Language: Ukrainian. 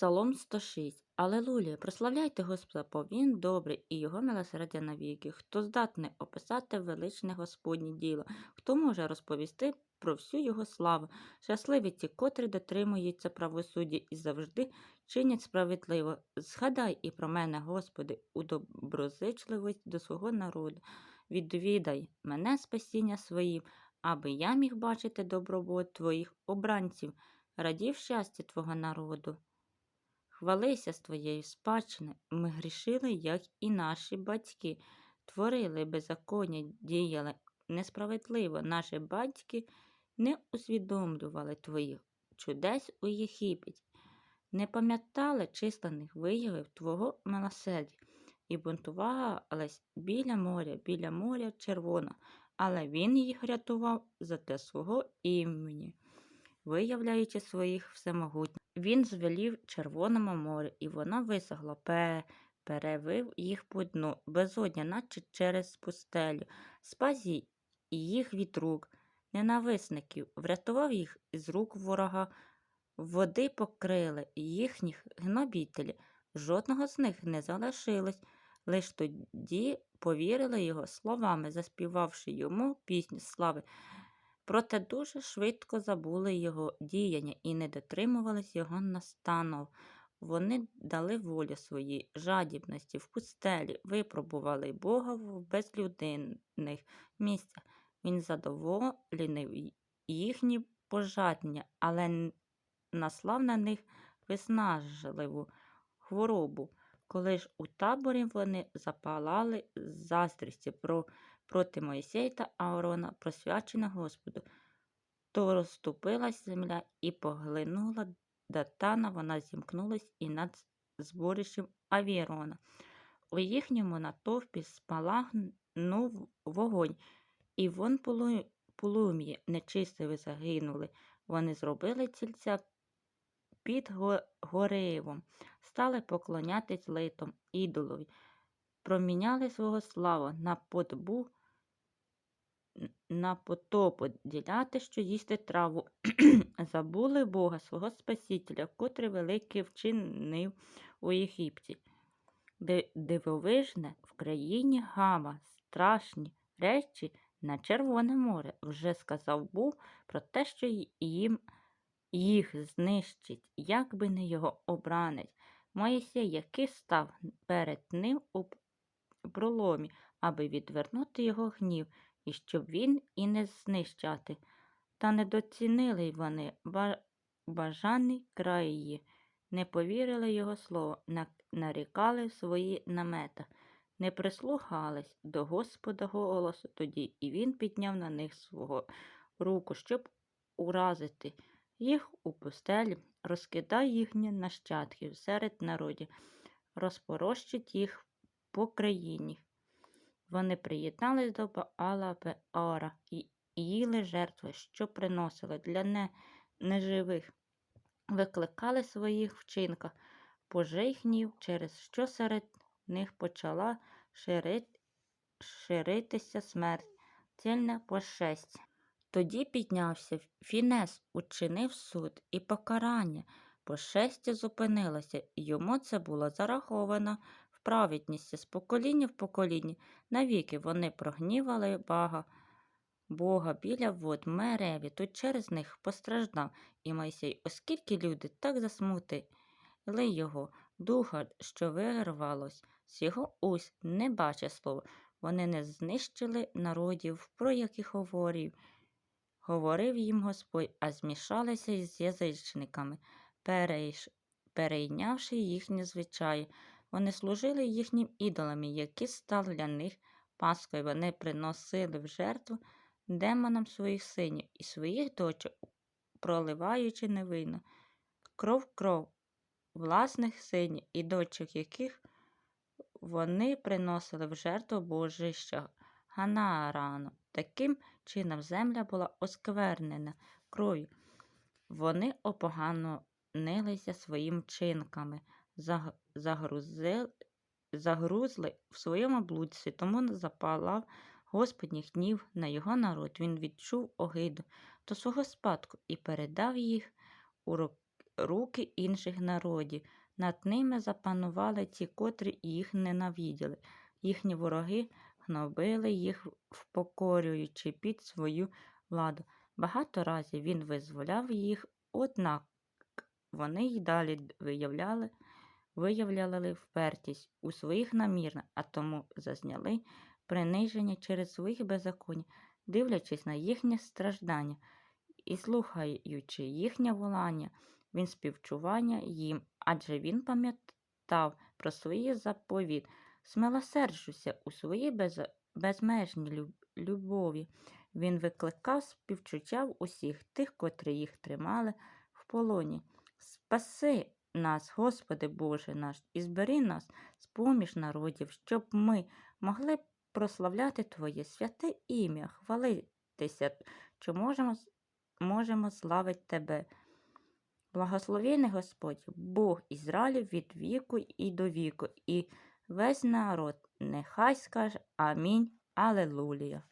Псалом 106. Алелуя! Прославляйте Господа, бо Він добрий і Його милосердя навіки. Хто здатний описати величне Господнє діло? Хто може розповісти про всю Його славу? Щасливі ті, котрі дотримуються правосуддя і завжди чинять справедливо. Згадай і про мене, Господи, у доброзичливість до свого народу. Відвідай мене спасіння своїм, аби я міг бачити добробут Твоїх обранців, радів щастя Твого народу. Хвалися з твоєї спадщини. Ми грішили, як і наші батьки, творили беззаконня, діяли несправедливо. Наші батьки не усвідомлювали твоїх чудес у Єгипті, не пам'ятали численних виявів Твого милосердя і бунтувались біля моря, біля моря червоно, але він їх рятував задля свого імені виявляючи своїх всемогутніх. Він звелів Червоному морю, і воно висохло, пе- перевив їх по дну, безодня, наче через пустелю, спас їх від рук, ненависників, врятував їх із рук ворога, води покрили їхніх гнобітелів, жодного з них не залишилось. Лиш тоді повірили його словами, заспівавши йому пісню слави. Проте дуже швидко забули його діяння і не дотримувались його настанов. Вони дали волю своїй жадібності в пустелі, випробували Бога в безлюдинних місцях. Він задоволений їхні пожадання, але наслав на них виснажливу хворобу. Коли ж у таборі вони запалали з заздрості про проти Моїсея та Аарона, просвячена Господу. То розступилась земля і поглинула Датана, вона зімкнулась і над зборищем Авірона. У їхньому натовпі спалахнув вогонь, і вон полум'ї нечистиві загинули. Вони зробили цільця під го- Гореєвом, стали поклонятись литом ідолові, проміняли свого славу на подбу на потопу діляти, що їсти траву. Забули Бога, свого Спасителя, котрий великий вчинив у Єгипті. Дивовижне в країні Гама, страшні речі на Червоне море. Вже сказав був про те, що їм їх знищить, як би не його обранець. Моїсей, який став перед ним у проломі, аби відвернути його гнів, і щоб він і не знищати. Та недоцінили й вони ба- бажаний край її, не повірили його слову, нарікали свої намета, не прислухались до Господа голосу тоді, і він підняв на них свого руку, щоб уразити їх у пустелі, розкидай їхні нащадків серед народів, розпорощить їх по країні. Вони приєднались до Баала Пеора і їли жертви, що приносили для не, неживих, викликали своїх вчинках. Пожей гнів, через що серед них почала ширит, ширитися смерть, цільне пошестя. Тоді піднявся Фінес, учинив суд і покарання. Пошестя зупинилося, і йому це було зараховано праведність з покоління в покоління. Навіки вони прогнівали Бога, Бога біля вод мереві, тут через них постраждав і Мойсей, оскільки люди так засмутили його, духа, що вирвалось з його уст, не бачить слова. Вони не знищили народів, про яких говорив, говорив їм Господь, а змішалися із язичниками, перейнявши їхні звичаї. Вони служили їхнім ідолам, які стали для них паскою. Вони приносили в жертву демонам своїх синів і своїх дочок, проливаючи невинно. Кров кров власних синів і дочок, яких вони приносили в жертву божища Ганаарану. Таким чином земля була осквернена кров'ю. Вони опоганилися своїм чинками, загрузли в своєму блудстві, тому запалав Господній гнів на його народ. Він відчув огиду до свого спадку і передав їх у руки інших народів. Над ними запанували ті, котрі їх ненавиділи. Їхні вороги гнобили їх, впокорюючи під свою владу. Багато разів він визволяв їх, однак вони й далі виявляли, виявляли впертість у своїх намірах, а тому зазняли приниження через своїх беззаконня, дивлячись на їхнє страждання і слухаючи їхнє волання, він співчування їм, адже він пам'ятав про свої заповіт, смилосерджуся у своїй без... безмежній люб... любові. Він викликав співчуття усіх тих, котрі їх тримали в полоні. Спаси нас, Господи Боже наш, і збери нас з поміж народів, щоб ми могли прославляти Твоє святе ім'я, хвалитися, що можемо, можемо славити Тебе. Благословений Господь, Бог Ізраїлю від віку і до віку, і весь народ нехай скаже Амінь. Алелуя.